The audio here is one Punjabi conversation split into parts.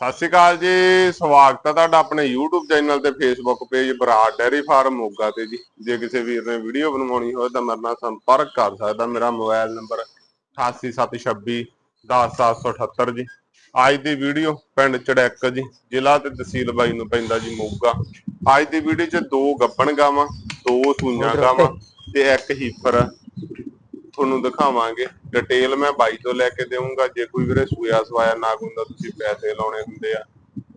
ਸਤਿ ਸ਼੍ਰੀ ਅਕਾਲ ਜੀ ਸਵਾਗਤ ਹੈ ਤੁਹਾਡਾ ਆਪਣੇ YouTube ਚੈਨਲ ਤੇ Facebook page Brar dairy farm Moga ਤੇ ਜੀ। ਜੇ ਕਿਸੇ ਵੀਰ ਨੇ ਵੀਡੀਓ ਬਣਵਾਉਣੀ ਹੋਵੇ ਤਾਂ ਮੇਰੇ ਨਾਲ ਸੰਪਰਕ ਕਰ ਸਕਦਾ। ਮੇਰਾ ਮੋਬਾਈਲ ਨੰਬਰ 8876 10778 ਜੀ। ਅੱਜ ਦੀ ਵੀਡੀਓ ਪਿੰਡ ਚੜੈਕ ਜੀ ਜ਼ਿਲ੍ਹਾ ਤੇ ਤਹਿਸੀਲ ਬਾਈ ਨੂੰ ਪੈਂਦਾ ਜੀ ਮੋਗਾ। ਅੱਜ ਦੀ ਵੀਡੀਓ 'ਚ ਦੋ ਗੱਪਣ ਗਾਵਾਂ ਦੋ ਸੂਈਆਂ ਗਾਵਾਂ ਤੇ ਇੱਕ ਹੀਫਰ ਤੁਹਾਨੂੰ ਦਿਖਾਵਾਂਗੇ। ਡਿਟੇਲ ਮੈਂ ਬਾਈ ਤੋਂ ਲੈ ਕੇ ਦੇਵਾਂਗਾ ਜੇ ਕੋਈ ਵੀਰੇ ਸੂਇਆ ਸਵਾਇਆ ਨਾਗ ਹੁੰਦਾ ਤੁਸੀਂ ਪੈਸੇ ਲਾਉਣੇ ਹੁੰਦੇ ਆ।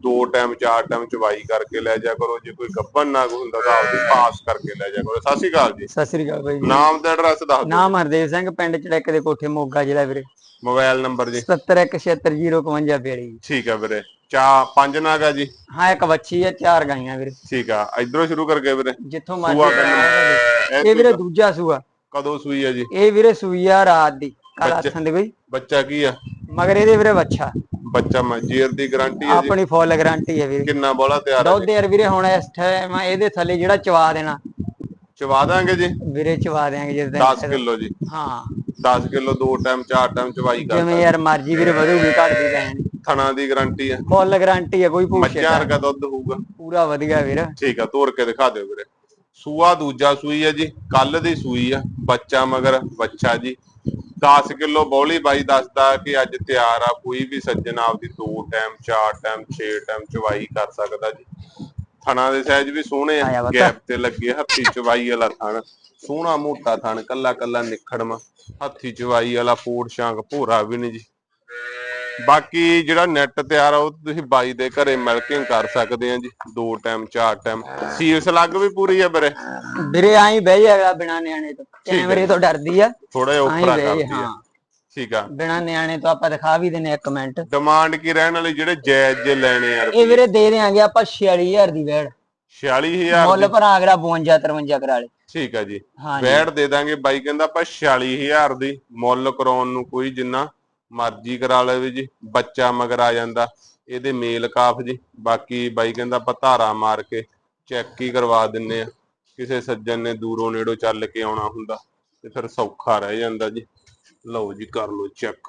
ਦੋ ਟਾਈਮ ਚਾਰ ਟਾਈਮ ਚਵਾਈ ਕਰਕੇ ਲੈ ਜਾ ਕਰੋ। ਜੇ ਕੋਈ ਗੱਬਨ ਨਾਗ ਹੁੰਦਾ ਤਾਂ ਆਪਦੀ ਪਾਸ ਕਰਕੇ ਲੈ ਜਾ ਕਰੋ। ਸਤਿ ਸ਼੍ਰੀ ਅਕਾਲ ਜੀ। ਸਤਿ ਸ੍ਰੀ ਅਕਾਲ ਬਾਈ ਜੀ। ਨਾਮ ਤੇ ਐਡਰੈਸ ਦੱਸ ਦਿਓ। ਨਾਮ ਹਰਦੇਵ ਸਿੰਘ ਪਿੰਡ ਚੜੈਕ ਦੇ ਕੋਠੇ ਮੋਗਾ ਜ਼ਿਲ੍ਹਾ ਵੀਰੇ। ਮੋਬਾਈਲ ਨੰਬਰ ਜੀ। 71760552 ਠੀਕ ਹੈ ਵੀਰੇ। ਚਾ ਪੰਜ ਨਾਗ ਆ ਜੀ। ਹਾਂ ਇੱਕ ਬੱਚੀ ਹੈ ਚਾਰ ਗਾਈਆਂ ਵੀਰੇ। ਠੀਕ ਆ। ਇਧਰੋਂ ਸ਼ੁਰੂ ਕਰਕੇ ਵੀਰੇ। ਜਿੱਥੋਂ ਮਰਜ਼ੀ? ਇਹ ਵੀਰੇ। ਦੂਜਾ ਸੂਆ। ਕਦੋਂ ਸੂਈ ਆ ਜੀ? ਇਹ ਵੀਰੇ ਸੂਈ ਆ ਰਾਤ ਦੀ ਕੱਲ ਬੱਚੇ- ਦੇ ਕੋਈ ਬੱਚਾ ਕੀ ਆ? ਮਗਰ ਇਹਦੇ ਵੀਰੇ ਬੱਚਾ। ਬੱਚਾ ਮਜੀਰ ਦੀ ਗਾਰੰਟੀ ਹੈ ਜੀ? ਆਪਣੀ ਫੁੱਲ ਗਾਰੰਟੀ ਹੈ ਵੀਰੇ। ਕਿੰਨਾ ਬੋਲਾ ਤਿਆਰ ਆ ਦੁੱਧ ਯਾਰ ਵੀਰੇ ਹੁਣ ਇਸ ਟਾਈਮ ਇਹਦੇ ਥੱਲੇ ਜਿਹੜਾ ਚਵਾ ਦੇਣਾ। ਚਵਾ ਦਾਂਗੇ ਜੀ? ਵੀਰੇ ਚਵਾ ਦੇਾਂਗੇ ਜਿਸ ਦਿਨ 10 ਕਿਲੋ ਜੀ। ਹਾਂ। 10 ਕਿਲੋ ਦੋ ਟਾਈਮ ਚਾਰ ਟਾਈਮ ਚਵਾਈ ਕਰ ਜਿਵੇਂ ਯਾਰ ਮਰਜ਼ੀ ਵੀਰੇ ਵਧੂਗੀ ਘਟਦੀ ਰਹਿਣੀ ਥਣਾ ਦੀ ਗਾਰੰਟੀ ਹੈ ਫੁੱਲ ਗਾਰੰਟੀ ਹੈ ਕੋਈ ਪੁੱਛੇ ਮੱਝਾਂ ਵਰਗਾ ਦੁੱਧ ਹੋਊਗਾ। ਪੂਰਾ ਵਧੀਆ ਵੀਰੇ। ਠੀਕ ਆ ਤੋੜ ਕੇ ਦਿਖਾ ਦਿਓ ਵੀਰੇ। ਸੂਆ ਦੂਜਾ ਸੂਈ ਹੈ ਜੀ ਕੱਲ ਦੀ ਸੂਈ ਆ ਬੱਚਾ ਮਗਰ ਬੱਚਾ ਜੀ। 10 ਕਿਲੋ ਬੌਲੀ ਬਾਈ ਦੱਸਦਾ ਕਿ ਅੱਜ ਤਿਆਰ ਆ ਕੋਈ ਵੀ ਸੱਜਣ ਆਪਦੀ ਦੋ ਟਾਈਮ ਚਾਰ ਟਾਈਮ 6 ਟਾਈਮ ਚਵਾਈ ਕਰ ਸਕਦਾ ਜੀ। ਥਣਾ ਦੇ ਸਾਈਜ਼ ਵੀ ਸੋਹਣੇ ਆ ਗੈਪ ਤੇ ਲੱਗੇ ਹੱਥੀ ਚਵਾਈ ਵਾਲਾ ਥਣ ਸੋਹਣਾ ਮੋਟਾ ਥਣ ਕੱਲਾ ਕੱਲਾ ਨਿਖੜਮਾ ਹੱਥੀ ਚਵਾਈ ਵਾਲਾ ਫੂਡ ਸ਼ਾਂਕ ਭੋਰਾ ਵੀ ਨਹੀਂ ਜੀ। ਬਾਕੀ ਜਿਹੜਾ ਨੈਟ ਤਿਆਰ ਆ ਉਹ ਤੁਸੀਂ ਬਾਈ ਦੇ ਘਰੇ ਮਿਲਕਿੰਗ ਕਰ ਸਕਦੇ ਆ ਜੀ ਦੋ ਟਾਈਮ ਚਾਰ ਟਾਈਮ ਸੀਸ ਲੱਗ ਵੀ ਪੂਰੀ ਆ ਵੀਰੇ? ਵੀਰੇ ਆਈ ਬਹਿ ਜਾਏਗਾ ਬਿਨਾ ਨਿਆਣੇ ਤੋਂ। ਕੈਮਰੇ ਤੋਂ ਡਰਦੀ ਆ। ਥੋੜਾ ਜਿਹਾ ਉੱਪਰਾ ਕਰਦੀ ਆ। ਠੀਕ ਆ। ਬਿਨਾ ਨਿਆਣੇ ਤੋਂ ਆਪਾਂ ਦਿਖਾ ਵੀ ਦਿੰਨੇ ਇੱਕ ਮਿੰਟ। ਡਿਮਾਂਡ ਕੀ ਰਹਿਣ ਵਾਲੀ ਜਿਹੜੇ ਜਾਇਜ਼ ਜੇ ਲੈਣੇ ਯਾਰ ਇਹ ਵੀਰੇ ਦੇ ਦੇਾਂਗੇ ਆਪਾਂ 46000 ਦੀ ਵੈੜ 46000 ਮੁੱਲ ਭਰਾ ਅਗਲਾ 52 53 ਕਰਾ ਲੇ। ਠੀਕ ਆ ਜੀ। ਵੈਟ ਦੇ ਦਾਂਗੇ ਬਾਈ ਕਹਿੰਦਾ ਆਪਾਂ 46000 ਦੀ। ਮੁੱਲ ਕਰਾਉਣ ਨੂੰ ਕੋਈ ਜਿੰਨਾ ਮਰਜ਼ੀ ਕਰਾ ਲਵੇ ਜੀ ਬੱਚਾ ਮਗਰ ਆ ਜਾਂਦਾ ਇਹਦੇ ਮੇਲ ਕਾਫ ਜੀ। ਬਾਕੀ ਬਾਈ ਕਹਿੰਦਾ ਆਪਾਂ ਧਾਰਾ ਮਾਰ ਕੇ ਚੈੱਕ ਹੀ ਕਰਵਾ ਦਿੰਨੇ ਆ। ਕਿਸੇ ਸੱਜਣ ਨੇ ਦੂਰੋਂ ਨੇੜੋਂ ਚੱਲ ਕੇ ਆਉਣਾ ਹੁੰਦਾ ਤੇ ਫਿਰ ਸੌਖਾ ਰਹਿ ਜਾਂਦਾ ਜੀ। ਲਓ ਜੀ ਕਰ ਲਓ ਚੈੱਕ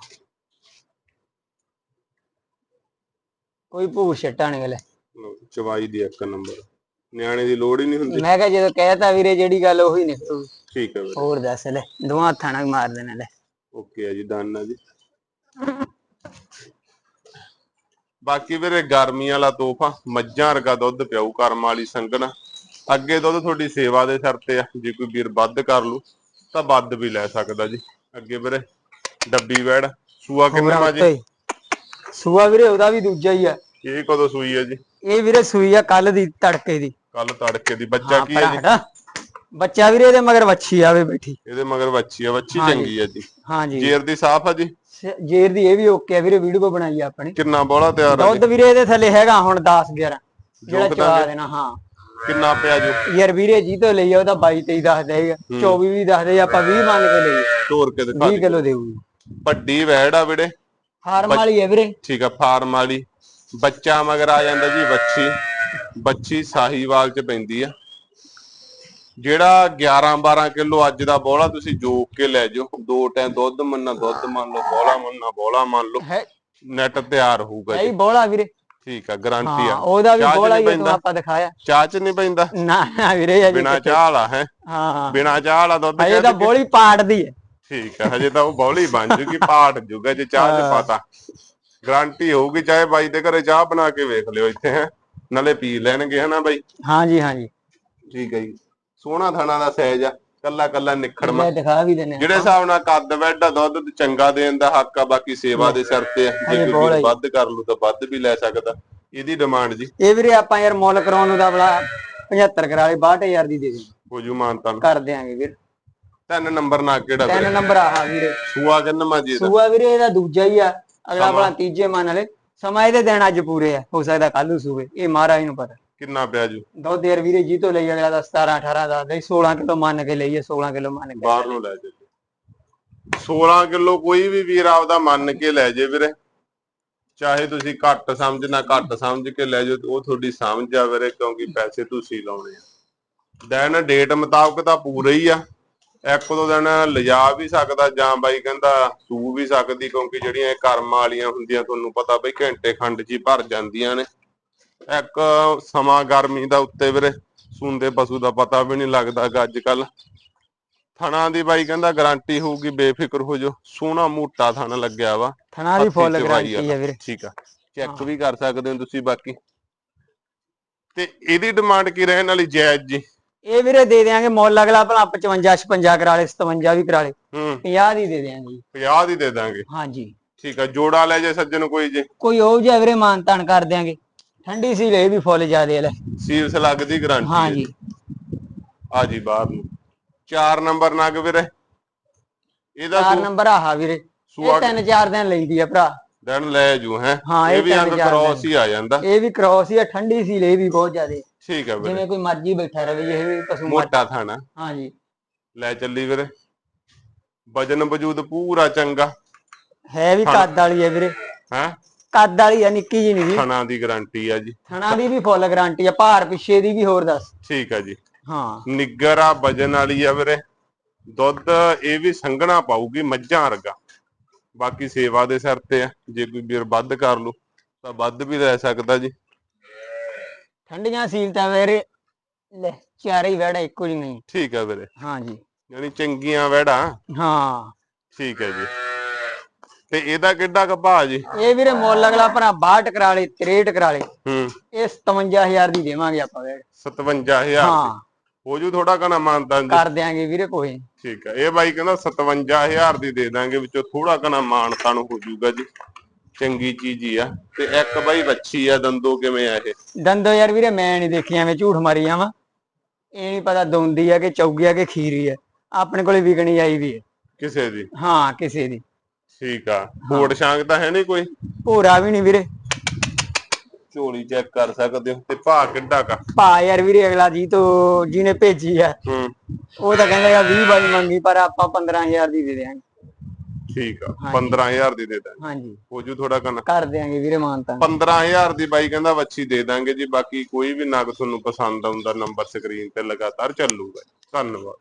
ਕੋਈ ਭੂਰ ਛੱਟਾ ਨਹੀਂ ਗਲੇ ਚਵਾਈ ਦੀ ਇੱਕ ਨੰਬਰ। ਨਿਆਣੇ ਦੀ ਲੋੜ ਹੀ ਨਹੀਂ ਹੁੰਦੀ। ਮੈਂ ਕਿਹਾ ਜਦੋਂ ਕਹਿਤਾ ਵੀਰੇ ਜਿਹੜੀ ਗੱਲ ਉਹੀ ਨਿਕਲੂ। ਠੀਕ ਹੈ ਵੀਰੇ। ਹੋਰ ਦੱਸ ਲੈ ਦੋਵਾਂ ਹੱਥਾਂ ਨਾਲ ਮਾਰ ਦੇਣਾ ਲੈ ਓਕੇ ਆ ਜੀ ਡਨ ਆ ਜੀ। ਬਾਕੀ ਵੀਰੇ ਗਰਮੀ ਵਾਲਾ ਤੋਹਫਾ ਮੱਝਾਂ ਵਰਗਾ ਦੁੱਧ ਪਿਆਊ ਕਰਮ ਵਾਲੀ ਸੰਗਣ। ਅੱਗੇ ਦੁੱਧ ਤੁਹਾਡੀ ਸੇਵਾ ਦੇ ਸਿਰ ਤੇ ਆ ਜੇ ਕੋਈ ਵੀਰ ਵੱਧ ਕਰ ਲੂ ਤਾਂ ਵੱਧ ਵੀ ਲੈ ਸਕਦਾ ਜੀ। ਅੱਗੇ ਵੀਰੇ ਡੱਬੀ ਵੈੜ ਸੂਆ ਕਿੰਨੇ ਉੱਤੇ। ਹੀ। ਸੂਆ ਵੀਰੇ ਉਹਦਾ ਵੀ ਦੂਜਾ ਹੀ ਆ। ਇਹ ਕਦੋਂ ਸੂਈ ਹੈ ਜੀ? ਇਹ ਵੀਰੇ ਸੂਈ ਆ ਕੱਲ ਦੀ ਤੜਕੇ ਦੀ। ਕੱਲ ਤੜਕੇ ਦੀ। ਬੱਚਾ ਕੀ ਹੈ ਜੀ? ਬੱਚਾ ਵੀਰੇ ਇਹਦੇ ਮਗਰ ਵੱਛੀ ਆਵੇ ਬੈਠੀ। ਇਹਦੇ ਮਗਰ ਬੱਚੀ ਆ ਜੀ। ਚੰਗੀ ਹੈ ਜੀ। ਹਾਂ ਜੀ। ਜੇਰ ਦੀ ਸਾਫ਼ ਆ ਜੀ? ਜੇਰ ਦੀ ਇਹ ਵੀ ਓਕੇ ਆ ਵੀਰੇ ਵੀਡੀਓ ਬਣਾਈ ਆ ਆਪਣੀ। ਕਿੰਨਾ ਬੋਲਾ ਤਿਆਰ ਆ ਦੁੱਧ ਵੀਰੇ ਇਹਦੇ ਥੱਲੇ ਹੈਗਾ ਹੁਣ 10 11 ਜਿਹੜਾ ਚਵਾ। ਦੇਣਾ ਹਾਂ। ਕਿੰਨਾ ਪਿਆ ਜੋ? ਯਾਰ ਵੀਰੇ ਜੀ ਤੋਂ ਲਈ ਉਹਦਾ 22 23 ਦੱਸ ਦੇਗਾ 24 ਵੀ ਦੱਸ ਦੇ ਆਪਾਂ 20 ਮੰਗ ਕੇ ਲਈ। ਤੋੜ ਕੇ ਦਿਖਾ 20 ਦਿਓ। ਕਿਲੋ ਦੇਊਗੀ। ਵੱਡੀ ਵੈੜ ਆ ਵੀਰੇ। ਫਾਰਮ ਵਾਲੀ ਹੈ ਵੀਰੇ। ਠੀਕ ਆ ਫਾਰਮ ਵਾਲੀ। ਬੱਚਾ ਮਗਰ ਆ ਜਾਂਦਾ ਜੀ ਬੱਚੀ। ਬੱਚੀ ਸਾਹੀਵਾਲ ਚ ਪੈਂਦੀ ਆ। ਜਿਹੜਾ 11 12 ਕਿਲੋ ਅੱਜ ਦਾ ਬੋਲਾ ਤੁਸੀਂ ਜੋਕ ਕੇ ਲੈ ਜਾਓ। ਦੋ ਟਾਈਮ ਦੁੱਧ ਮੰਨਾ ਦੁੱਧ ਮੰਨ ਲਓ ਬੋਲਾ ਮੰਨਾ ਬੋਲਾ ਮੰਨ ਲਓ। ਹੈ ਨੈਟ ਤਿਆਰ ਹੋਊਗਾ ਇਹ ਜੀ ਬੋਲਾ ਵੀਰੇ। ਠੀਕ ਆ ਗਾਰੰਟੀ ਹਾਂ ਆ ਉਹਦਾ ਵੀ ਬੋਲਾ ਹੀ ਆ, ਤੂੰ ਪੈਂਦਾ? ਆਪਾਂ ਦਿਖਾਇਆ। ਚਾਹ ਚ ਨਹੀਂ ਪੈਂਦਾ। ਨਾ ਨਾ ਵੀਰੇ ਅਜੇ ਬਿਨਾ ਚਾਹ ਵਾਲਾ ਹੈ? ਹਾਂ ਹਾਂ। ਬਿਨਾ ਚਾਹ ਵਾਲਾ ਦੁੱਧ ਕਹਿ ਤਾਂ ਬੋਲੀ ਪਾੜਦੀ ਹੈ। ਠੀਕ ਹੈ ਹਜੇ ਤਾਂ ਉਹ ਬੌਲੀ ਬਣ ਜੂਗੀ ਪਾਟ ਜੂਗਾ ਜੇ ਚਾਹ ਚ ਪਤਾ। ਗਾਰੰਟੀ ਹੋਊਗੀ ਚਾਹੇ ਬਾਈ ਦੇ ਘਰੇ ਚਾਹ ਬਣਾ ਕੇ ਵੇਖ ਲਿਓ ਇੱਥੇ ਹੈ? ਨਾਲੇ ਪੀ ਲੈਣਗੇ ਹਨਾ ਬਾਈ? ਹਾਂ ਜੀ ਹਾਂ ਜੀ। ਠੀਕ ਹੈ ਜੀ। ਸੋਹਣਾ ਥਾਣਾ ਦਾ ਸਾਈਜ਼ ਆ ਕੱਲਾ ਕੱਲਾ ਨਿਖੜਮਾ। ਮੈਂ ਦਿਖਾ ਵੀ ਦਿੰਨੇ ਜਿਹੜੇ ਹਿਸਾਬ ਨਾਲ ਕੱਦ ਵੈਡਾ ਦੁੱਧ ਤੇ ਚੰਗਾ ਦੇਣ ਦਾ ਹੱਕ ਆ ਬਾਕੀ ਸੇਵਾ ਦੇ ਸਿਰ ਤੇ ਜੇ ਕੋਈ। ਵੱਧ ਕਰ ਲੂ ਤਾਂ ਵੱਧ ਵੀ ਲੈ ਸਕਦਾ। ਇਹਦੀ ਡਿਮਾਂਡ ਜੀ। ਇਹ ਵੀਰੇ ਆਪਾਂ ਯਾਰ ਮੁੱਲ ਕਰਾਉਣ ਨੂੰ ਤਾਂ ਬਲਾ 75 ਕਰਾ ਲਈ 62000 ਦੀ ਦੇ ਦੇ। ਹੋ ਜੂ ਮਾਨਤਾ ਕਰ ਦਿਆਂਗੇ ਵੀਰ। ਤਿੰਨ ਨੰਬਰ ਨਾ ਕਿਹੜਾ ਤਿੰਨ ਨੰਬਰ ਆਹ ਵੀਰੇ। ਸੂਆ ਕਿੰਨਾ ਜੀ ਦਾ? ਸੂਆ ਵੀਰੇ ਇਹਦਾ ਦੂਜਾ ਹੀ ਆ। ਅਗਲਾ? ਬਲਾ ਤੀਜੇ ਮੰਨ ਲੈ ਸਮਾਂ ਇਹਦੇ ਦਿਨ ਅੱਜ ਪੂਰੇ ਆ। ਹੋ ਸਕਦਾ ਕੱਲ ਨੂੰ ਸੂਵੇ। ਇਹ ਮਹਾਰਾਜ ਨੂੰ ਪਤਾ। ਕਿੰਨਾ ਪਿਆ ਜੂ? ਦੁੱਧ ਯਾਰ ਵੀਰੇ ਜੀ ਤੋਂ ਲਈ ਅਗਲਾ ਦਾ 17 18 ਦਾ ਦੇ 16 ਕਿਲੋ ਮੰਨ ਕੇ ਲਈਏ 16 ਕਿਲੋ ਮੰਨ ਕੇ। ਬਾਹਰ ਨੂੰ ਲੈ ਜੇ। 16 ਕਿਲੋ ਕੋਈ ਵੀ ਵੀਰ ਆਪਦਾ ਮੰਨ ਕੇ ਲੈ ਜੇ ਵੀਰੇ। ਚਾਹੇ ਤੁਸੀਂ ਘੱਟ ਸਮਝਣਾ ਘੱਟ ਸਮਝ ਕੇ ਲੈ ਜਾਓ ਉਹ ਤੁਹਾਡੀ ਸਮਝ ਆ ਵੀਰੇ ਕਿਉਂਕਿ ਪੈਸੇ ਤੁਸੀਂ ਲਾਉਣੇ ਆ। ਦਿਨ ਡੇਟ ਮੁਤਾਬਕ ਤਾਂ ਪੂਰੇ ਹੀ ਆ। ਇੱਕ ਦੋ ਦਿਨ ਲਿਜਾ ਵੀ ਸਕਦਾ ਜਾਂ ਬਾਈ ਕਹਿੰਦਾ ਸੂ ਵੀ ਸਕਦੀ ਕਿਉਂਕਿ ਜਿਹੜੀਆਂ ਇਹ ਕਰਮ ਵਾਲੀਆਂ ਹੁੰਦੀਆਂ ਤੁਹਾਨੂੰ ਪਤਾ ਬਈ ਘੰਟੇ ਖੰਡ 'ਚ ਹੀ ਭਰ ਜਾਂਦੀਆਂ ਨੇ। ਇੱਕ ਸਮਾਂ ਗਰਮੀ ਦਾ ਉੱਤੇ ਵੀਰੇ ਸੂੰਦੇ ਪਸ਼ੂ ਦਾ ਪਤਾ ਵੀ ਨਹੀਂ ਲੱਗਦਾਗਾ ਅੱਜ ਕੱਲ ਥਣਾ ਦੀ ਬਾਈ ਕਹਿੰਦਾ ਗਾਰੰਟੀ ਹੋਊਗੀ ਬੇਫਿਕਰ ਹੋ ਜੋ ਸੋਹਣਾ ਮੋਟਾ ਥਣ ਲੱਗਿਆ ਵਾ। ਥਣਾ ਦੀ ਫੁੱਲ ਗਾਰੰਟੀ। ਹੈ ਵੀਰੇ। ਠੀਕ ਆ। ਚੈੱਕ। ਵੀ ਕਰ ਸਕਦੇ ਹੋ ਤੁਸੀਂ ਬਾਕੀ। ਤੇ ਇਹਦੀ ਡਿਮਾਂਡ ਕੀ ਰਹਿਣ ਵਾਲੀ ਜਾਇਜ਼ ਜੀ? ਇਹ ਵੀਰੇ ਦੇ ਦਿਆਂਗੇ ਮੁੱਲ ਅਗਲਾ ਭਲਾ 55 56 ਕਰਾ ਲੇ 57 ਵੀ ਕਰਾ ਲੇ। ਹੂੰ। 50 ਦੀ ਦੇ ਦਿਆਂਗੇ ਜੀ। 50 ਦੀ ਦੇ ਦਾਂਗੇ ਹਾਂਜੀ। ਠੀਕ ਆ ਜੋੜਾ ਲੈ ਜੇ ਸੱਜਣ ਕੋਈ ਜੇ। ਕੋਈ ਉਹ ਜਿਹਾ ਵੀਰੇ ਮਾਨ ਤਾਨ ਕਰ ਦਿਆਂਗੇ। ਠੰਡੀ ਸੀ ਲੈ ਵੀ ਫੁੱਲ ਜ਼ਿਆਦੇ ਲੈ। ਸੀਲਸ ਲੱਗਦੀ ਗਾਰੰਟੀ ਹਾਂਜੀ। ਆ ਜੀ ਬਾਹਰ ਨੂੰ। ਚਾਰ ਨੰਬਰ ਨਗ ਵੀਰੇ। ਇਹਦਾ ਚਾਰ ਸੂ- ਨੰਬਰ ਆਹਾ ਵੀਰੇ। ਇਹ ਤਿੰਨ ਚਾਰ ਦਿਨ ਲੈਂਦੀ ਆ ਭਰਾ। ਦਿਨ ਲੈ ਜੂ ਹੈ। ਹਾਂ, ਇਹ ਇਹ ਵੀ ਅੰਗ ਕ੍ਰੋਸ ਹੀ ਆ ਜਾਂਦਾ। ਇਹ ਵੀ ਕ੍ਰੋਸ ਹੀ ਆ ਠੰਡੀ ਸੀ ਲੈ ਵੀ ਬਹੁਤ ਜ਼ਿਆਦੇ ਠੀਕ ਆ ਵੀਰੇ। ਜਿਵੇਂ ਕੋਈ ਮਰਜ਼ੀ ਬੈਠਾ ਰਵੇ ਇਹ ਵੀ ਪਸ਼ੂ ਮੋਟਾ ਥਾਣਾ। ਹਾਂਜੀ। ਲੈ ਚੱਲੀ ਵੀਰੇ। ਵਜਨ ਵਜੂਦ ਪੂਰਾ ਚੰਗਾ। ਹੈ ਵੀ ਕੱਦ ਵਾਲੀ ਹੈ ਵੀਰੇ। ਹੈ? ਕੱਦ ਵਾਲੀ ਆ ਨਿੱਕੀ ਜੀ। ਨਹੀਂ ਥਣਾ ਦੀ ਗਾਰੰਟੀ ਆ ਜੀ। ਥਣਾ ਦੀ ਵੀ ਫੁੱਲ ਗਾਰੰਟੀ ਆ ਭਾਰ ਪਿੱਛੇ ਦੀ ਵੀ ਹੋਰ ਦੱਸ। ਠੀਕ ਆ ਜੀ। ਹਾਂ। ਨਿੱਗਰ ਆ ਵਜਨ ਵਾਲੀ ਆ ਵੀਰੇ। ਦੁੱਧ ਇਹ ਵੀ ਸੰਘਣਾ ਪਾਊਗੀ ਮੱਝਾਂ ਵਰਗਾ। ਬਾਕੀ ਸੇਵਾ ਦੇ ਸਿਰ ਤੇ ਆ ਜੇ ਕੋਈ ਵੀਰ ਵੱਧ ਕਰ ਲੂ ਤਾਂ ਵੱਧ ਵੀ ਲੈ ਸਕਦਾ ਜੀ। ਠੰਡੀਆਂ ਸੀਲਤਾਂ ਵੀਰੇ ਲੈ ਚਾਰੇ ਹੀ ਵੜਾ ਇੱਕੋ ਜਿਹੀ ਨਹੀਂ ਠੀਕ ਆ ਵੀਰੇ। ਹਾਂਜੀ ਯਾਨੀ ਚੰਗੀਆਂ ਵੈੜਾ ਹਾਂ। ਠੀਕ ਹੈ ਜੀ। ਤੇ ਇਹਦਾ ਕਿੱਡਾ ਕਪਾ ਜੀ? ਇਹ ਵੀਰੇ ਮੁੱਲ ਅਗਲਾ ਭਰਾ 62 ਕਰਾ ਲੇ 63 ਕਰਾ ਲੇ। ਹੂੰ। ਇਹ 57000 ਦੀ ਦੇਵਾਂਗੇ ਆਪਾਂ ਵੀਰੇ 57000 ਹਾਂ। ਹੋ ਜੂ ਥੋੜਾ ਕਨਾ ਮਾਨਤਾਂ ਜੀ। ਕਰ ਦਿਆਂਗੇ ਵੀਰੇ ਕੋਈ। ਠੀਕ ਹੈ ਇਹ ਬਾਈ ਕਹਿੰਦਾ 57000 ਦੀ ਦੇ ਦਾਂਗੇ ਵਿੱਚੋਂ ਥੋੜਾ ਕਨਾ ਮਾਨਤਾਂ ਨੂੰ ਹੋ ਜੂਗਾ ਜੀ। ਚੰਗੀ ਚੀਜ਼ ਹੀ ਆ। ਤੇ ਇੱਕ ਬਾਈ ਵੱਛੀ ਆ ਦੰਦੋ ਕਿਵੇਂ ਆ ਇਹ? ਦੰਦੋ ਯਾਰ ਵੀਰੇ ਮੈਂ ਨਹੀਂ ਦੇਖੀ ਐਵੇਂ ਝੂਠ ਮਾਰੀ ਜਾਵਾਂ। ਇਹ ਨਹੀਂ ਪਤਾ ਦੋਂਦੀ ਆ ਕਿ ਚੌਗੀ ਆ ਕਿ ਖੀਰੀ ਆ। ਆਪਣੇ ਕੋਲੇ ਵਿਕਣੀ ਆਈ ਵੀ ਹੈ ਕਿਸੇ ਦੀ? ਹਾਂ ਕਿਸੇ ਦੀ। ਠੀਕ ਆ। ਕੋਟ ਸ਼ਾਂਗ ਤਾਂ ਹੈ ਨਹੀਂ ਕੋਈ? ਭੋਰਾ ਵੀ ਨਹੀਂ ਵੀਰੇ। ਝੋਲੀ ਚੈੱਕ ਕਰ ਸਕਦੇ ਹੋ ਤੇ ਭਾ ਕਿੱਡਾ ਕਾ? ਭਾ ਯਾਰ ਵੀਰੇ ਅਗਲਾ ਜੀ ਤੋਂ ਜਿਹਨੇ ਭੇਜੀ ਆ। ਹੂੰ। ਉਹ ਤਾਂ ਕਹਿੰਦਾ ਯਾਰ 20 ਬਾਈ ਮੰਗੀ ਪਰ ਆਪਾਂ 15000 ਦੀ ਦੇ ਦਿਆਂਗੇ। ਠੀਕ ਆ ਹਾਂਜੀ। 15000 ਦੀ ਦੇ ਦਾਂਗੇ ਹਾਂਜੀ। ਹੋ ਜੂ ਥੋੜਾ ਕਨਾ ਕਰ ਦਿਆਂਗੇ ਵੀਰੇ ਮਾਨਤਾ 15000 ਦੀ ਬਾਈ ਕਹਿੰਦਾ ਵੱਛੀ ਦੇ ਦਾਂਗੇ ਜੀ ਬਾਕੀ ਕੋਈ ਵੀ ਨਗ ਤੁਹਾਨੂੰ ਪਸੰਦ ਆਉਂਦਾ ਨੰਬਰ ਸਕਰੀਨ ਤੇ ਲਗਾਤਾਰ ਚੱਲੂਗਾ। ਧੰਨਵਾਦ।